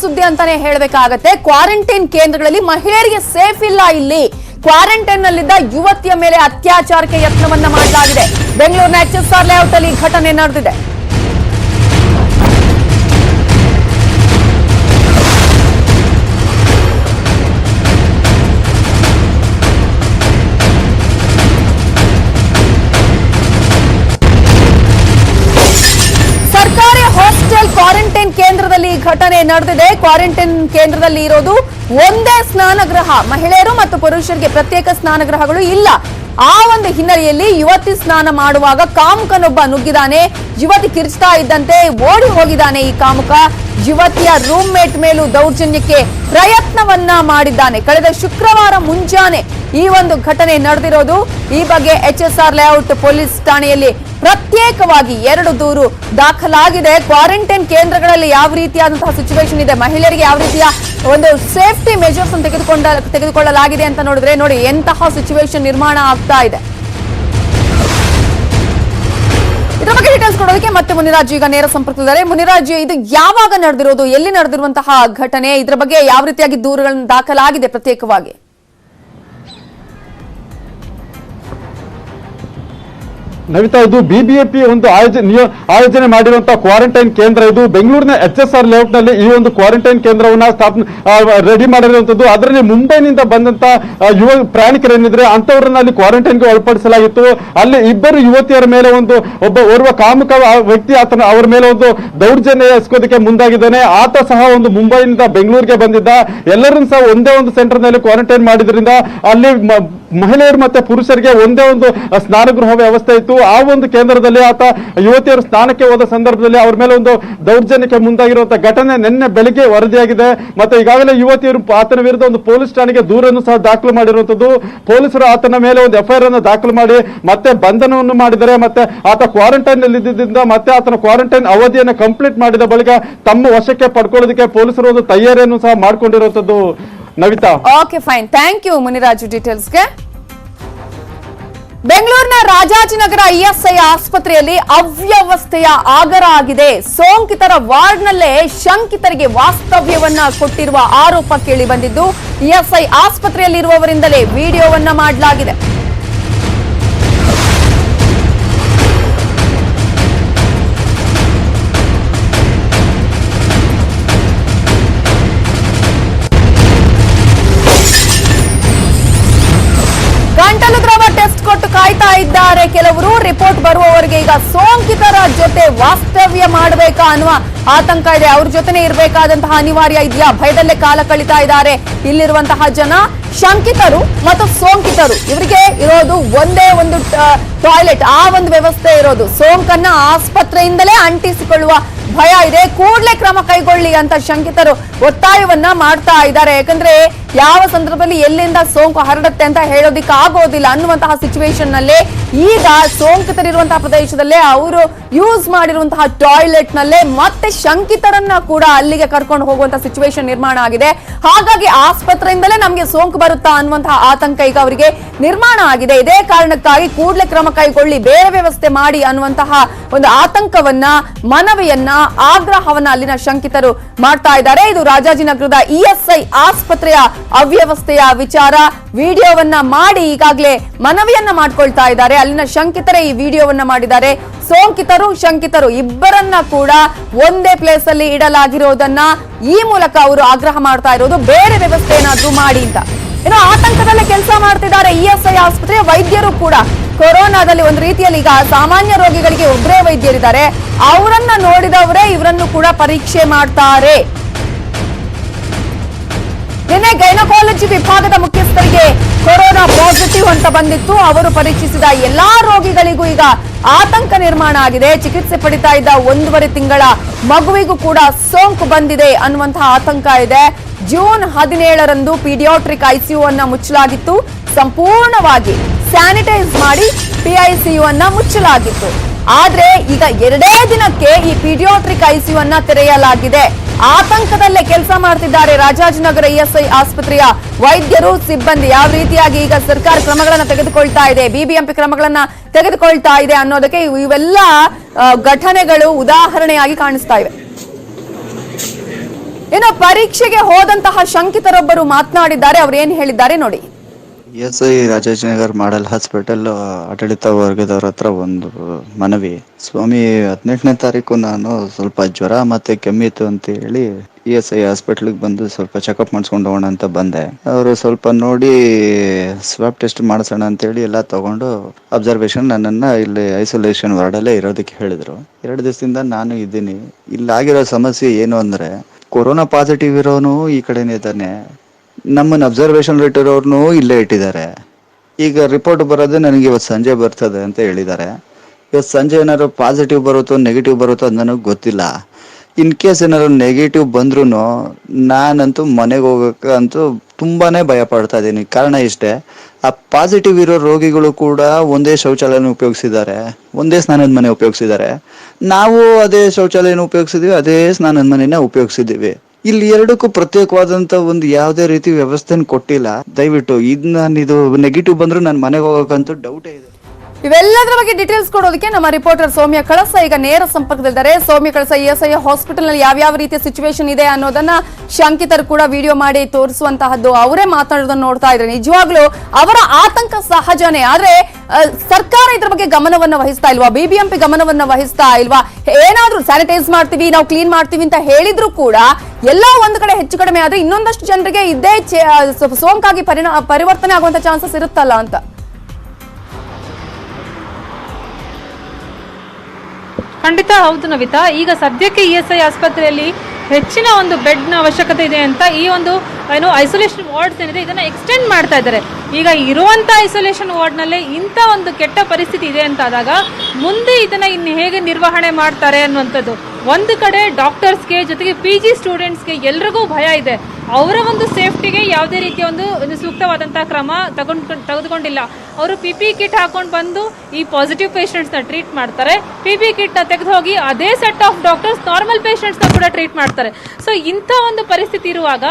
ಸುದ್ದಿ ಅಂತಾನೆ ಹೇಳಬೇಕಾಗತ್ತೆ. ಕ್ವಾರಂಟೈನ್ ಕೇಂದ್ರಗಳಲ್ಲಿ ಮಹಿಳೆಯರಿಗೆ ಸೇಫ್ ಇಲ್ಲ ಇಲ್ಲಿ. ಕ್ವಾರಂಟೈನ್ ನಲ್ಲಿದ್ದ ಯುವತಿಯ ಮೇಲೆ ಅತ್ಯಾಚಾರಕ್ಕೆ ಯತ್ನವನ್ನ ಮಾಡಲಾಗಿದೆ. ಬೆಂಗಳೂರಿನ ಎಚ್ ಎಸ್ ಆರ್ ಲೇಔಟ್ ಅಲ್ಲಿ ಘಟನೆ ನಡೆದಿದೆ. ನಡೆದಿದೆ. ಕ್ವಾರಂಟೈನ್ ಕೇಂದ್ರದಲ್ಲಿ ಇರೋದು ಒಂದೇ ಸ್ನಾನಗೃಹ. ಮಹಿಳೆಯರು ಮತ್ತು ಪುರುಷರಿಗೆ ಪ್ರತ್ಯೇಕ ಸ್ನಾನಗೃಹಗಳು ಇಲ್ಲ. ಆ ಒಂದು ಹಿನ್ನೆಲೆಯಲ್ಲಿ ಯುವತಿ ಸ್ನಾನ ಮಾಡುವಾಗ ಕಾಮುಕನೊಬ್ಬ ನುಗ್ಗಿದಾನೆ. ಯುವತಿ ಕಿರ್ಚ್ತಾ ಇದ್ದಂತೆ ಓಡಿ ಹೋಗಿದ್ದಾನೆ ಈ ಕಾಮುಕ. ಯುವತಿಯ ರೂಮ್ ಮೇಟ್ ಮೇಲೂ ದೌರ್ಜನ್ಯಕ್ಕೆ ಪ್ರಯತ್ನವನ್ನ ಮಾಡಿದ್ದಾನೆ. ಕಳೆದ ಶುಕ್ರವಾರ ಮುಂಜಾನೆ ಈ ಒಂದು ಘಟನೆ ನಡೆದಿರೋದು. ಈ ಬಗ್ಗೆ H S R layout police ಠಾಣೆಯಲ್ಲಿ ಪ್ರತ್ಯೇಕವಾಗಿ ಎರಡು ದೂರು ದಾಖಲಾಗಿದೆ. ಕ್ವಾರಂಟೈನ್ ಕೇಂದ್ರಗಳಲ್ಲಿ ಯಾವ ರೀತಿಯಾದಂತಹ ಸಿಚುವೇಶನ್ ಇದೆ? ಮಹಿಳೆಯರಿಗೆ ಯಾವ ರೀತಿಯ ಒಂದು ಸೇಫ್ಟಿ ಮೆಜರ್ಸ್ ಅನ್ನು ತೆಗೆದುಕೊಂಡ, ತೆಗೆದುಕೊಳ್ಳಲಾಗಿದೆ ಅಂತ ನೋಡಿದ್ರೆ ನೋಡಿ ಎಂತಹ ಸಿಚುವೇಶನ್ ನಿರ್ಮಾಣ ಆಗ್ತಾ ಇದೆ. ಇದರ ಬಗ್ಗೆ ಡೀಟೇಲ್ಸ್ ಕೊಡೋದಕ್ಕೆ ಮತ್ತೆ ಮುನಿರಾಜ್ ಈಗ ನೇರ ಸಂಪರ್ಕದಲ್ಲಿದ್ದಾರೆ. ಮುನಿರಾಜ್, ಇದು ಯಾವಾಗ ನಡೆದಿರೋದು? ಎಲ್ಲಿ ನಡೆದಿರುವಂತಹ ಘಟನೆ? ಇದರ ಬಗ್ಗೆ ಯಾವ ರೀತಿಯಾಗಿ ದೂರುಗಳನ್ನು ದಾಖಲಾಗಿದೆ ಪ್ರತ್ಯೇಕವಾಗಿ? ನವಿತಾ ಇದು ಬಿಬಿಎಪಿ ಒಂದು ಆಯೋಜನೆ ಆಯೋಜನೆ ಮಾಡಿರುವಂತಹ ಕ್ವಾರಂಟೈನ್ ಕೇಂದ್ರ ಇದು. ಬೆಂಗಳೂರಿನ ಎಚ್ ಎಸ್ ಆರ್ ಲೇಔಟ್ನಲ್ಲಿ ಈ ಒಂದು ಕ್ವಾರಂಟೈನ್ ಕೇಂದ್ರವನ್ನ ಸ್ಥಾಪನೆ ರೆಡಿ ಮಾಡಿರುವಂತದ್ದು. ಅದರಲ್ಲಿ ಮುಂಬೈನಿಂದ ಬಂದಂತ ಯುವ ಪ್ರಯಾಣಿಕರೇನಿದ್ರೆ ಅಂತವರನ್ನ ಅಲ್ಲಿ ಕ್ವಾರಂಟೈನ್ಗೆ ಒಳಪಡಿಸಲಾಗಿತ್ತು. ಅಲ್ಲಿ ಇಬ್ಬರು ಯುವತಿಯರ ಮೇಲೆ ಒಂದು ಒಬ್ಬ ಓರ್ವ ಕಾಮುಕ ವ್ಯಕ್ತಿ ಆತನ ಅವರ ಮೇಲೆ ಒಂದು ದೌರ್ಜನ್ಯ ಎಸ್ಕೋದಕ್ಕೆ ಮುಂದಾಗಿದ್ದಾನೆ. ಆತ ಸಹ ಒಂದು ಮುಂಬೈನಿಂದ ಬೆಂಗಳೂರಿಗೆ ಬಂದಿದ್ದ. ಎಲ್ಲರನ್ನು ಸಹ ಒಂದೇ ಒಂದು ಸೆಂಟರ್ನಲ್ಲಿ ಕ್ವಾರಂಟೈನ್ ಮಾಡಿದ್ರಿಂದ ಅಲ್ಲಿ ಮಹಿಳೆಯರು ಮತ್ತೆ ಪುರುಷರಿಗೆ ಒಂದೇ ಒಂದು ಸ್ನಾನಗೃಹ ವ್ಯವಸ್ಥೆ ಇತ್ತು. ಆ ಒಂದು ಕೇಂದ್ರದಲ್ಲಿ ಆತ ಯುವತಿಯರು ಸ್ನಾನಕ್ಕೆ ಹೋದ ಸಂದರ್ಭದಲ್ಲಿ ಅವ್ರ ಮೇಲೆ ಒಂದು ದೌರ್ಜನ್ಯಕ್ಕೆ ಮುಂದಾಗಿರುವಂತಹ ಘಟನೆ ನಿನ್ನೆ ಬೆಳಿಗ್ಗೆ ವರದಿಯಾಗಿದೆ. ಮತ್ತೆ ಈಗಾಗಲೇ ಯುವತಿಯರು ಆತನ ವಿರುದ್ಧ ಒಂದು ಪೊಲೀಸ್ ಠಾಣೆಗೆ ದೂರನ್ನು ಸಹ ದಾಖಲು ಮಾಡಿರುವಂತದ್ದು. ಪೊಲೀಸರು ಆತನ ಮೇಲೆ ಒಂದು ಎಫ್ಐಆರ್ ಅನ್ನು ದಾಖಲು ಮಾಡಿ, ಮತ್ತೆ ಬಂಧನವನ್ನು ಮಾಡಿದರೆ, ಮತ್ತೆ ಆತ ಕ್ವಾರಂಟೈನ್ನಲ್ಲಿ ಇದ್ದಿದ್ದರಿಂದ ಮತ್ತೆ ಆತನ ಕ್ವಾರಂಟೈನ್ ಅವಧಿಯನ್ನು ಕಂಪ್ಲೀಟ್ ಮಾಡಿದ ಬಳಿಕ ತಮ್ಮ ವಶಕ್ಕೆ ಪಡ್ಕೊಳ್ಳೋದಕ್ಕೆ ಪೊಲೀಸರು ಒಂದು ತಯಾರಿಯನ್ನು ಸಹ ಮಾಡಿಕೊಂಡಿರುವಂತದ್ದು. Navitha. Okay fine thank you Muniraju ಡೀಟೇಲ್ಸ್ಗೆ ಬೆಂಗಳೂರಿನ ರಾಜಾಜಿನಗರ ಇಎಸ್ಐ ಆಸ್ಪತ್ರೆಯಲ್ಲಿ ಅವ್ಯವಸ್ಥೆಯ ಆಗರ ಆಗಿದೆ. ಸೋಂಕಿತರ ವಾರ್ಡ್ನಲ್ಲೇ ಶಂಕಿತರಿಗೆ ವಾಸ್ತವ್ಯವನ್ನ ಕೊಟ್ಟಿರುವ ಆರೋಪ ಕೇಳಿ ಬಂದಿದ್ದು ಇಎಸ್ಐ ಆಸ್ಪತ್ರೆಯಲ್ಲಿರುವವರಿಂದಲೇ ವಿಡಿಯೋವನ್ನ ಮಾಡಲಾಗಿದೆ. ಇದ್ದಾರೆ. ಕೆಲವರು ರಿಪೋರ್ಟ್ ಬರುವವರಿಗೆ ಈಗ ಸೋಂಕಿತರ ಜೊತೆ ವಾಸ್ತವ್ಯ ಮಾಡಬೇಕಾ ಅನ್ನುವ ಆತಂಕ ಇದೆ. ಅವ್ರ ಜೊತೆನೆ ಇರಬೇಕಾದಂತಹ ಅನಿವಾರ್ಯ ಇದೆಯಾ? ಭಯದಲ್ಲೇ ಕಾಲ ಕಳೀತಾ ಇದ್ದಾರೆ. ಇಲ್ಲಿರುವಂತಹ ಜನ ಶಂಕಿತರು ಮತ್ತು ಸೋಂಕಿತರು. ಇವರಿಗೆ ಇರೋದು ಒಂದೇ ಒಂದು ಟಾಯ್ಲೆಟ್ ಆ ಒಂದು ವ್ಯವಸ್ಥೆ ಇರೋದು. ಸೋಂಕನ್ನ ಆಸ್ಪತ್ರೆಯಿಂದಲೇ ಅಂಟಿಸಿಕೊಳ್ಳುವ ಭಯ ಇದೆ. ಕೂಡಲೇ ಕ್ರಮ ಕೈಗೊಳ್ಳಿ ಅಂತ ಶಂಕಿತರು ಒತ್ತಾಯವನ್ನ ಮಾಡ್ತಾ ಇದ್ದಾರೆ. ಯಾಕಂದ್ರೆ ಯಾವ ಸಂದರ್ಭದಲ್ಲಿ ಎಲ್ಲಿಂದ ಸೋಂಕು ಹರಡುತ್ತೆ ಅಂತ ಹೇಳೋದಿಕ್ಕೆ ಆಗೋದಿಲ್ಲ ಅನ್ನುವಂತಹ ಸಿಚುವೇಶನ್ನಲ್ಲಿ ಈಗ ಸೋಂಕಿತರಿರುವಂತಹ ಪ್ರದೇಶದಲ್ಲೇ ಅವರು ಯೂಸ್ ಮಾಡಿರುವಂತಹ ಟಾಯ್ಲೆಟ್ ನಲ್ಲೇ ಮತ್ತೆ ಶಂಕಿತರನ್ನ ಕೂಡ ಅಲ್ಲಿಗೆ ಕರ್ಕೊಂಡು ಹೋಗುವಂತಹ ಸಿಚುವೇಶನ್ ನಿರ್ಮಾಣ ಆಗಿದೆ. ಹಾಗಾಗಿ ಆಸ್ಪತ್ರೆಯಿಂದಲೇ ನಮಗೆ ಸೋಂಕು ಬರುತ್ತಾ ಅನ್ನುವಂತಹ ಆತಂಕ ಈಗ ಅವರಿಗೆ ನಿರ್ಮಾಣ ಆಗಿದೆ. ಇದೇ ಕಾರಣಕ್ಕಾಗಿ ಕೂಡಲೇ ಕ್ರಮ ಕೈಗೊಳ್ಳಿ, ಬೇರೆ ವ್ಯವಸ್ಥೆ ಮಾಡಿ ಅನ್ನುವಂತಹ ಒಂದು ಆತಂಕವನ್ನ, ಮನವಿಯನ್ನ, ಆಗ್ರಹವನ್ನ ಅಲ್ಲಿನ ಶಂಕಿತರು ಮಾಡ್ತಾ ಇದ್ದಾರೆ. ಇದು ರಾಜಾಜಿನಗರದ ಇಎಸ್ಐ ಆಸ್ಪತ್ರೆಯ ಅವ್ಯವಸ್ಥೆಯ ವಿಚಾರ. ವಿಡಿಯೋವನ್ನ ಮಾಡಿ ಈಗಾಗಲೇ ಮನವಿಯನ್ನ ಮಾಡ್ಕೊಳ್ತಾ ಇದ್ದಾರೆ. ಅಲ್ಲಿನ ಶಂಕಿತರೇ ಈ ವಿಡಿಯೋವನ್ನ ಮಾಡಿದ್ದಾರೆ. ಸೋಂಕಿತರು, ಶಂಕಿತರು ಇಬ್ಬರನ್ನ ಕೂಡ ಒಂದೇ ಪ್ಲೇಸ್ ಅಲ್ಲಿ ಇಡಲಾಗಿರೋದನ್ನ ಈ ಮೂಲಕ ಅವರು ಆಗ್ರಹ ಮಾಡ್ತಾ ಇರೋದು. ಬೇರೆ ವ್ಯವಸ್ಥೆ ಏನಾದ್ರೂ ಮಾಡಿ ಅಂತ. ಏನೋ ಆತಂಕದಲ್ಲೇ ಕೆಲಸ ಮಾಡ್ತಿದ್ದಾರೆ ಇಎಸ್ಐ ಆಸ್ಪತ್ರೆಯ ವೈದ್ಯರು ಕೂಡ ಕೊರೋನಾದಲ್ಲಿ ಒಂದು ರೀತಿಯಲ್ಲಿ ಈಗ ಸಾಮಾನ್ಯ ರೋಗಿಗಳಿಗೆ ಒಬ್ಬರೇ ವೈದ್ಯರಿದ್ದಾರೆ. ಅವರನ್ನ ನೋಡಿದವರೇ ಇವರನ್ನು ಕೂಡ ಪರೀಕ್ಷೆ ಮಾಡ್ತಾರೆ. ನಿನ್ನೆ ಗೈನಕಾಲಜಿ ವಿಭಾಗದ ಅಂತ ಬಂದಿತ್ತು. ಅವರು ಪರೀಕ್ಷಿಸಿದ ಎಲ್ಲಾ ರೋಗಿಗಳಿಗೂ ಈಗ ಆತಂಕ ನಿರ್ಮಾಣ ಆಗಿದೆ. ಚಿಕಿತ್ಸೆ ಪಡಿತಾ ಇದ್ದ ಒಂದೂವರೆ ತಿಂಗಳ ಮಗುವಿಗೂ ಕೂಡ ಸೋಂಕು ಬಂದಿದೆ ಅನ್ನುವಂತಹ ಆತಂಕ ಇದೆ. ಜೂನ್ ಹದಿನೇಳರಂದು ಪೀಡಿಯಾಟ್ರಿಕ್ ಐಸಿಯು ಅನ್ನ ಮುಚ್ಚಲಾಗಿತ್ತು. ಸಂಪೂರ್ಣವಾಗಿ ಸ್ಯಾನಿಟೈಸ್ ಮಾಡಿ ಪಿಐಸಿಯು ಅನ್ನ ಮುಚ್ಚಲಾಗಿತ್ತು. ಆದ್ರೆ ಈಗ ಎರಡೇ ದಿನಕ್ಕೆ ಈ ಪೀಡಿಯಾಟ್ರಿಕ್ ಐಸಿಯು ಅನ್ನ ತೆರೆಯಲಾಗಿದೆ. ಆತಂಕದಲ್ಲೇ ಕೆಲಸ ಮಾಡ್ತಿದ್ದಾರೆ ರಾಜಾಜಿನಗರ ಇಎಸ್ಐ ಆಸ್ಪತ್ರೆಯ ವೈದ್ಯರು, ಸಿಬ್ಬಂದಿ. ಯಾವ ರೀತಿಯಾಗಿ ಈಗ ಸರ್ಕಾರ ಕ್ರಮಗಳನ್ನ ತೆಗೆದುಕೊಳ್ತಾ ಇದೆ, ಬಿಬಿಎಂಪಿ ಕ್ರಮಗಳನ್ನ ತೆಗೆದುಕೊಳ್ತಾ ಇದೆ ಅನ್ನೋದಕ್ಕೆ ಇವು- ಇವೆಲ್ಲ ಘಟನೆಗಳು ಉದಾಹರಣೆಯಾಗಿ ಕಾಣಿಸ್ತಾ ಇವೆ. ಇನ್ನು ಪರೀಕ್ಷೆಗೆ ಹೋದಂತಹ ಶಂಕಿತರೊಬ್ಬರು ಮಾತನಾಡಿದ್ದಾರೆ, ಅವ್ರು ಏನ್ ಹೇಳಿದ್ದಾರೆ ನೋಡಿ. S I Rajajinagar model hospital ಆಡಳಿತ ವರ್ಗದವ್ರ ಹತ್ರ ಒಂದು ಮನವಿ. ಸ್ವಾಮಿ, ಹದಿನೆಂಟನೇ ತಾರೀಕು ನಾನು ಸ್ವಲ್ಪ ಜ್ವರ ಮತ್ತೆ ಕೆಮ್ಮಿತ್ತು ಅಂತ ಹೇಳಿ ಇ ಎಸ್ ಐ ಹಾಸ್ಪಿಟ್ಲಿಗೆ ಬಂದು ಸ್ವಲ್ಪ ಚೆಕಪ್ ಮಾಡಿಸ್ಕೊಂಡು ಹೋಗೋಣ ಅಂತ ಬಂದೆ. ಅವರು ಸ್ವಲ್ಪ ನೋಡಿ ಸ್ವಾಬ್ ಟೆಸ್ಟ್ ಮಾಡಿಸೋಣ ಅಂತೇಳಿ ಎಲ್ಲ ತಗೊಂಡು ಅಬ್ಸರ್ವೇಷನ್ ನನ್ನನ್ನು ಇಲ್ಲಿ ಐಸೋಲೇಷನ್ ವಾರ್ಡಲ್ಲೇ ಇರೋದಕ್ಕೆ ಹೇಳಿದ್ರು. ಎರಡು ದಿವಸದಿಂದ ನಾನು ಇದ್ದೀನಿ. ಇಲ್ಲಾಗಿರೋ ಸಮಸ್ಯೆ ಏನು ಅಂದರೆ ಕೊರೋನಾ ಪಾಸಿಟಿವ್ ಇರೋನು ಈ ಕಡೆನೇ ಇದ್ದಾನೆ ನಮ್ಮನ್ನ ಅಬ್ಸರ್ವೇಷನ್ ಇಟ್ಟಿರೋರ್ನು ಇಲ್ಲೇ ಇಟ್ಟಿದ್ದಾರೆ. ಈಗ ರಿಪೋರ್ಟ್ ಬರೋದು ನನಗೆ ಇವತ್ತು ಸಂಜೆ ಬರ್ತದೆ ಅಂತ ಹೇಳಿದ್ದಾರೆ. ಇವತ್ತು ಸಂಜೆ ಏನಾದ್ರು ಪಾಸಿಟಿವ್ ಬರುತ್ತೋ ನೆಗೆಟಿವ್ ಬರುತ್ತೋ ಅದು ನನಗೆ ಗೊತ್ತಿಲ್ಲ. ಇನ್ ಕೇಸ್ ಏನಾದ್ರು ನೆಗೆಟಿವ್ ಬಂದ್ರೂ ನಾನಂತೂ ಮನೆಗೆ ಹೋಗೋಕ್ಕಂತೂ ತುಂಬಾನೇ ಭಯ ಪಡ್ತಾ ಇದ್ದೀನಿ. ಕಾರಣ ಇಷ್ಟೇ, ಆ ಪಾಸಿಟಿವ್ ಇರೋ ರೋಗಿಗಳು ಕೂಡ ಒಂದೇ ಶೌಚಾಲಯನ ಉಪಯೋಗಿಸಿದ್ದಾರೆ. ಒಂದೇ ಸ್ನಾನದ ಮನೆ ಉಪಯೋಗಿಸಿದ್ದಾರೆ. ನಾವು ಅದೇ ಶೌಚಾಲಯನ ಉಪಯೋಗಿಸಿದೀವಿ, ಅದೇ ಸ್ನಾನದ ಮನೆನ ಉಪಯೋಗಿಸಿದ್ದೀವಿ. ಇಲ್ಲಿ ಎರಡಕ್ಕೂ ಪ್ರತ್ಯೇಕವಾದಂತ ಒಂದು ಯಾವುದೇ ರೀತಿ ವ್ಯವಸ್ಥೆನ ಕೊಟ್ಟಿಲ್ಲ. ದಯವಿಟ್ಟು ಇದ್ ಇದು ನೆಗೆಟಿವ್ ಬಂದ್ರು ನಾನು ಮನೆಗೆ ಹೋಗೋಕ್ಕಂತೂ ಡೌಟೇ ಇದೆ. ಇವೆಲ್ಲದರ ಬಗ್ಗೆ ಡೀಟೇಲ್ಸ್ ಕೊಡೋದಕ್ಕೆ ನಮ್ಮ ರಿಪೋರ್ಟರ್ ಸೌಮ್ಯ ಕಳಸ ಈಗ ನೇರ ಸಂಪರ್ಕದಲ್ಲಿದ್ದಾರೆ. Soumya Kalasa E S I ಹಾಸ್ಪಿಟಲ್ನಲ್ಲಿ ಯಾವ್ಯಾವ ರೀತಿಯ ಸಿಚುವೇಶನ್ ಇದೆ ಅನ್ನೋದನ್ನ ಶಂಕಿತರು ಕೂಡ ವಿಡಿಯೋ ಮಾಡಿ ತೋರಿಸುವಂತಹದ್ದು ಅವರೇ ಮಾತಾಡೋದನ್ನ ನೋಡ್ತಾ ಇದ್ರೆ ನಿಜವಾಗ್ಲೂ ಅವರ ಆತಂಕ ಸಹಜನೇ, ಆದ್ರೆ ಸರ್ಕಾರ ಇದ್ರ ಬಗ್ಗೆ ಗಮನವನ್ನ ವಹಿಸ್ತಾ ಇಲ್ವಾ? ಬಿಬಿಎಂಪಿ ಗಮನವನ್ನ ವಹಿಸ್ತಾ ಇಲ್ವಾ? ಏನಾದ್ರೂ ಸ್ಯಾನಿಟೈಸ್ ಮಾಡ್ತೀವಿ, ನಾವು ಕ್ಲೀನ್ ಮಾಡ್ತೀವಿ ಅಂತ ಹೇಳಿದ್ರು ಕೂಡ ಎಲ್ಲ ಒಂದ್ ಕಡೆ ಹೆಚ್ಚು ಕಡಿಮೆ ಆದ್ರೆ ಇನ್ನೊಂದಷ್ಟು ಜನರಿಗೆ ಇದೇ ಸೋಂಕಾಗಿ ಪರಿವರ್ತನೆ ಆಗುವಂತ ಚಾನ್ಸಸ್ ಇರುತ್ತಲ್ಲ ಅಂತ. ಖಂಡಿತ ಹೌದು ನವಿತಾ. ಈಗ ಸದ್ಯಕ್ಕೆ ಇ ಎಸ್ ಐ ಆಸ್ಪತ್ರೆಯಲ್ಲಿ ಹೆಚ್ಚಿನ ಒಂದು ಬೆಡ್ನ ಅವಶ್ಯಕತೆ ಇದೆ ಅಂತ ಈ ಒಂದು, ಏನು ಐಸೋಲೇಷನ್ ವಾರ್ಡ್ಸ್ ಏನಿದೆ, ಇದನ್ನ ಎಕ್ಸ್ಟೆಂಡ್ ಮಾಡ್ತಾ ಇದ್ದಾರೆ. ಈಗ ಇರುವಂಥ ಐಸೋಲೇಷನ್ ವಾರ್ಡ್ನಲ್ಲೇ ಇಂಥ ಒಂದು ಕೆಟ್ಟ ಪರಿಸ್ಥಿತಿ ಇದೆ ಅಂತ ಆದಾಗ ಮುಂದೆ ಇದನ್ನ ಇನ್ನು ಹೇಗೆ ನಿರ್ವಹಣೆ ಮಾಡ್ತಾರೆ ಅನ್ನುವಂಥದ್ದು. ಒಂದು ಕಡೆ ಡಾಕ್ಟರ್ಸ್ಗೆ ಜೊತೆಗೆ ಪಿ ಜಿ ಸ್ಟೂಡೆಂಟ್ಸ್ಗೆ ಎಲ್ರಿಗೂ ಭಯ ಇದೆ. ಅವರ ಒಂದು ಸೇಫ್ಟಿಗೆ ಯಾವುದೇ ರೀತಿಯ ಒಂದು ಒಂದು ಕ್ರಮ ತಗೊಂಡ್ ತೆಗೆದುಕೊಂಡಿಲ್ಲ. ಅವರು ಪಿ ಪಿ ಕಿಟ್ ಹಾಕೊಂಡು ಬಂದು ಈ ಪಾಸಿಟಿವ್ ಪೇಷಂಟ್ಸ್ನ ಟ್ರೀಟ್ ಮಾಡ್ತಾರೆ. ಪಿ ಪಿ ಕಿಟ್ನ ತೆಗೆದು ಹೋಗಿ ಅದೇ ಸೆಟ್ ಆಫ್ ಡಾಕ್ಟರ್ಸ್ ನಾರ್ಮಲ್ ಪೇಷಂಟ್ಸ್ನ ಕೂಡ ಟ್ರೀಟ್ ಮಾಡ್ತಾರೆ. ಸೊ ಇಂಥ ಒಂದು ಪರಿಸ್ಥಿತಿ ಇರುವಾಗ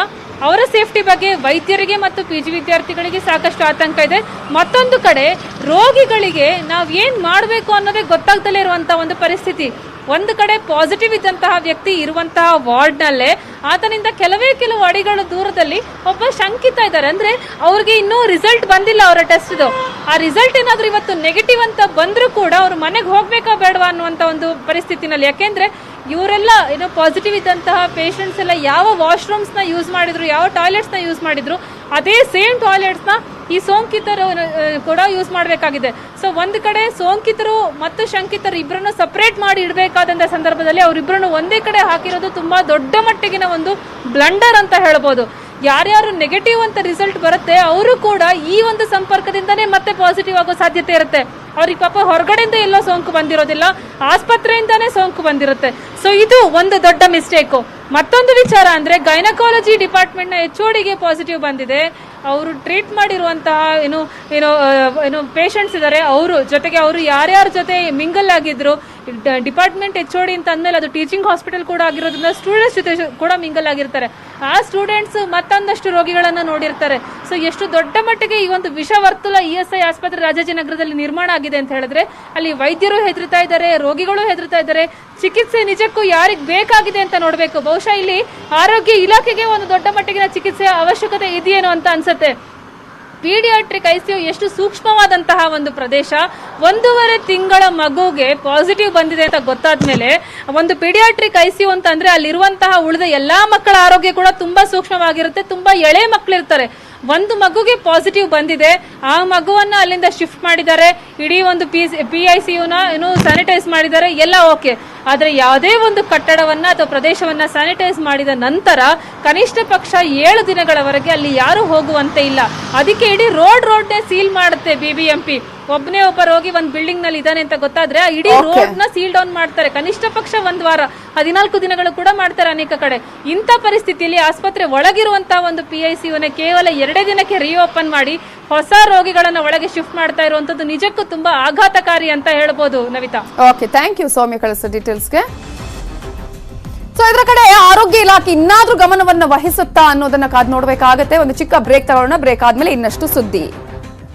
ಅವರ ಸೇಫ್ಟಿ ಬಗ್ಗೆ ವೈದ್ಯರಿಗೆ ಮತ್ತು ಪಿ ಜಿ ವಿದ್ಯಾರ್ಥಿಗಳಿಗೆ ಸಾಕಷ್ಟು ಆತಂಕ ಇದೆ. ಮತ್ತೊಂದು ಕಡೆ ರೋಗಿಗಳಿಗೆ ನಾವು ಏನು ಮಾಡಬೇಕು ಅನ್ನೋದೇ ಗೊತ್ತಾಗ್ದಲೇ ಇರುವಂಥ ಒಂದು ಪರಿಸ್ಥಿತಿ. ಒಂದು ಕಡೆ ಪಾಸಿಟಿವ್ ಇದ್ದಂತಹ ವ್ಯಕ್ತಿ ಇರುವಂತಹ ವಾರ್ಡ್ನಲ್ಲೇ ಆತನಿಂದ ಕೆಲವೇ ಕೆಲವು ಅಡಿಗಳ ದೂರದಲ್ಲಿ ಒಬ್ಬ ಶಂಕಿತ ಇದ್ದಾರೆ. ಅಂದ್ರೆ ಅವ್ರಿಗೆ ಇನ್ನೂ ರಿಸಲ್ಟ್ ಬಂದಿಲ್ಲ ಅವರ ಟೆಸ್ಟ್ದು ಆ ರಿಸಲ್ಟ್ ಏನಾದ್ರೂ ಇವತ್ತು ನೆಗೆಟಿವ್ ಅಂತ ಬಂದರೂ ಕೂಡ ಅವರು ಮನೆಗೆ ಹೋಗ್ಬೇಕಾ ಬೇಡವಾ ಅನ್ನುವಂಥ ಒಂದು ಪರಿಸ್ಥಿತಿನಲ್ಲಿ. ಯಾಕೆಂದ್ರೆ ಇವರೆಲ್ಲ ಏನೋ ಪಾಸಿಟಿವ್ ಇದ್ದಂತಹ ಪೇಷಂಟ್ಸ್ ಎಲ್ಲ ಯಾವ ವಾಶ್ರೂಮ್ಸ್ನ ಯೂಸ್ ಮಾಡಿದ್ರು, ಯಾವ ಟಾಯ್ಲೆಟ್ಸ್ನ ಯೂಸ್ ಮಾಡಿದ್ರು ಅದೇ ಸೇಮ್ ಟಾಯ್ಲೆಟ್ಸ್ನ ಈ ಸೋಂಕಿತರು ಕೂಡ ಯೂಸ್ ಮಾಡಬೇಕಾಗಿದೆ. ಸೊ ಒಂದು ಕಡೆ ಸೋಂಕಿತರು ಮತ್ತು ಶಂಕಿತರು ಇಬ್ಬರನ್ನು ಸಪರೇಟ್ ಮಾಡಿ ಇಡಬೇಕಾದಂಥ ಸಂದರ್ಭದಲ್ಲಿ ಅವರಿಬ್ಬರನ್ನು ಒಂದೇ ಕಡೆ ಹಾಕಿರೋದು ತುಂಬಾ ದೊಡ್ಡ ಮಟ್ಟಿಗಿನ ಒಂದು ಬ್ಲಂಡರ್ ಅಂತ ಹೇಳ್ಬೋದು. ಯಾರ್ಯಾರು ನೆಗೆಟಿವ್ ಅಂತ ರಿಸಲ್ಟ್ ಬರುತ್ತೆ, ಅವರು ಕೂಡ ಈ ಒಂದು ಸಂಪರ್ಕದಿಂದನೇ ಮತ್ತೆ ಪಾಸಿಟಿವ್ ಆಗೋ ಸಾಧ್ಯತೆ ಇರುತ್ತೆ. ಅವ್ರಿಗೆ ಪಾಪ ಹೊರಗಡೆಯಿಂದ ಎಲ್ಲೋ ಸೋಂಕು ಬಂದಿರೋದಿಲ್ಲ, ಆಸ್ಪತ್ರೆಯಿಂದಾನೇ ಸೋಂಕು ಬಂದಿರುತ್ತೆ. ಸೊ ಇದು ಒಂದು ದೊಡ್ಡ ಮಿಸ್ಟೇಕು ಮತ್ತೊಂದು ವಿಚಾರ ಅಂದ್ರೆ ಗೈನಕಾಲಜಿ ಡಿಪಾರ್ಟ್ಮೆಂಟ್ನ ಎಚ್ ಓಡಿಗೆ ಪಾಸಿಟಿವ್ ಬಂದಿದೆ. ಅವರು ಟ್ರೀಟ್ ಮಾಡಿರುವಂತಹ ಏನು ಏನು ಏನು ಪೇಷಂಟ್ಸ್ ಇದ್ದಾರೆ ಅವರು, ಜೊತೆಗೆ ಅವರು ಯಾರ್ಯಾರ ಜೊತೆ ಮಿಂಗಲ್ ಆಗಿದ್ರು ಡಿಪಾರ್ಟ್ಮೆಂಟ್ ಎಚ್ ಡಿ ಅಂತ ಅಂದಮೇಲೆ ಅದು ಟೀಚಿಂಗ್ ಹಾಸ್ಪಿಟಲ್ ಕೂಡ ಆಗಿರೋದ್ರಿಂದ ಸ್ಟೂಡೆಂಟ್ಸ್ ಜೊತೆ ಕೂಡ ಮಿಂಗಲ್ ಆಗಿರ್ತಾರೆ. ಆ ಸ್ಟೂಡೆಂಟ್ಸ್ ಮತ್ತೊಂದಷ್ಟು ರೋಗಿಗಳನ್ನು ನೋಡಿರ್ತಾರೆ. ಸೊ ಎಷ್ಟು ದೊಡ್ಡ ಮಟ್ಟಿಗೆ ಈ ಒಂದು ವಿಷವರ್ತುಲ ಇ ಎಸ್ ಐ ಆಸ್ಪತ್ರೆ ರಾಜಾಜಿನಗರದಲ್ಲಿ ನಿರ್ಮಾಣ ಆಗಿದೆ ಅಂತ ಹೇಳಿದ್ರೆ, ಅಲ್ಲಿ ವೈದ್ಯರು ಹೆದರ್ತಾ ಇದ್ದಾರೆ, ರೋಗಿಗಳು ಹೆದರ್ತಾ ಇದ್ದಾರೆ. ಚಿಕಿತ್ಸೆ ನಿಜಕ್ಕೂ ಯಾರಿಗೆ ಬೇಕಾಗಿದೆ ಅಂತ ನೋಡಬೇಕು. ಬಹುಶಃ ಇಲ್ಲಿ ಆರೋಗ್ಯ ಇಲಾಖೆಗೆ ಒಂದು ದೊಡ್ಡ ಮಟ್ಟಿಗಿನ ಚಿಕಿತ್ಸೆಯ ಅವಶ್ಯಕತೆ ಇದೆಯೇನೋ ಅಂತ ಅನ್ಸುತ್ತೆ. ಪೀಡಿಯಾಟ್ರಿಕ್ ಐಸಿಯು ಎಷ್ಟು ಸೂಕ್ಷ್ಮವಾದಂತಹ ಒಂದು ಪ್ರದೇಶ? ಒಂದೂವರೆ ತಿಂಗಳ ಮಗುಗೆ ಪಾಸಿಟಿವ್ ಬಂದಿದೆ ಅಂತ ಗೊತ್ತಾದ ಮೇಲೆ ಒಂದು ಪೀಡಿಯಾಟ್ರಿಕ್ ಐಸಿಯು ಅಂತ ಅಂದ್ರೆ ಅಲ್ಲಿರುವಂತಹ ಉಳಿದ ಎಲ್ಲಾ ಮಕ್ಕಳ ಆರೋಗ್ಯ ಕೂಡ ತುಂಬಾ ಸೂಕ್ಷ್ಮವಾಗಿರುತ್ತೆ, ತುಂಬಾ ಎಳೆ ಮಕ್ಕಳಿರ್ತಾರೆ ಒಂದು ಮಗುಗೆ ಪಾಸಿಟಿವ್ ಬಂದಿದೆ. ಆ ಮಗುವನ್ನ ಅಲ್ಲಿಂದ ಶಿಫ್ಟ್ ಮಾಡಿದ್ದಾರೆ. ಇಡೀ ಒಂದು ಪಿ ಪಿ ಐ ಸಿ ಯುನ ಏನು ಸ್ಯಾನಿಟೈಸ್ ಮಾಡಿದ್ದಾರೆ. ಎಲ್ಲ ಓಕೆ ಆದರೆ ಯಾವುದೇ ಒಂದು ಕಟ್ಟಡವನ್ನ ಅಥವಾ ಪ್ರದೇಶವನ್ನ ಸ್ಯಾನಿಟೈಸ್ ಮಾಡಿದ ನಂತರ ಕನಿಷ್ಠ ಪಕ್ಷ ಏಳು ದಿನಗಳವರೆಗೆ ಅಲ್ಲಿ ಯಾರು ಹೋಗುವಂತೆ ಇಲ್ಲ. ಅದಕ್ಕೆ ಇಡೀ ರೋಡ್ ರೋಡ್ನೇ ಸೀಲ್ ಮಾಡುತ್ತೆ ಬಿಬಿಎಂಪಿ ಒಬ್ಬನೇ ಒಬ್ಬ ರೋಗಿ ಒಂದು ಬಿಲ್ಡಿಂಗ್ನಲ್ಲಿ ಇದ್ದಾನೆ ಅಂತ ಗೊತ್ತಾದ್ರೆ ಆ ಇಡೀ ರೋಡ್ನ ಸೀಲ್ ಡೌನ್ ಮಾಡ್ತಾರೆ. ಕನಿಷ್ಠ ಪಕ್ಷ ಒಂದ್ ವಾರ ಹದಿನಾಲ್ಕು ದಿನಗಳು ಕೂಡ ಮಾಡ್ತಾರೆ ಅನೇಕ ಕಡೆ. ಇಂಥ ಪರಿಸ್ಥಿತಿಯಲ್ಲಿ ಆಸ್ಪತ್ರೆ ಒಳಗಿರುವಂತಹ ಒಂದು ಪಿ ಐ ಸಿಯುನ ಕೇವಲ ಎರಡೇ ದಿನಕ್ಕೆ ರಿಓಪನ್ ಮಾಡಿ ಹೊಸ ರೋಗಿಗಳನ್ನ ಒಳಗೆ ಶಿಫ್ಟ್ ಮಾಡ್ತಾ ಇರುವಂತದ್ದು ನಿಜಕ್ಕೂ ತುಂಬಾ ಆಘಾತಕಾರಿ ಅಂತ ಹೇಳ್ಬೋದು Navita. Okay thank you Soumya ಕಳಿಸೋ ಡೀಟೇಲ್ಸ್ಗೆ ಸೊ ಇದರ ಕಡೆ ಆರೋಗ್ಯ ಇಲಾಖೆ ಇನ್ನಾದ್ರೂ ಗಮನವನ್ನು ವಹಿಸುತ್ತಾ ಅನ್ನೋದನ್ನ ಕಾದ್ ನೋಡ್ಬೇಕಾಗತ್ತೆ. ಒಂದು ಚಿಕ್ಕ ಬ್ರೇಕ್ ತಗೊಳ್ಳೋಣ. ಬ್ರೇಕ್ ಆದ್ಮೇಲೆ ಇನ್ನಷ್ಟು ಸುದ್ದಿ.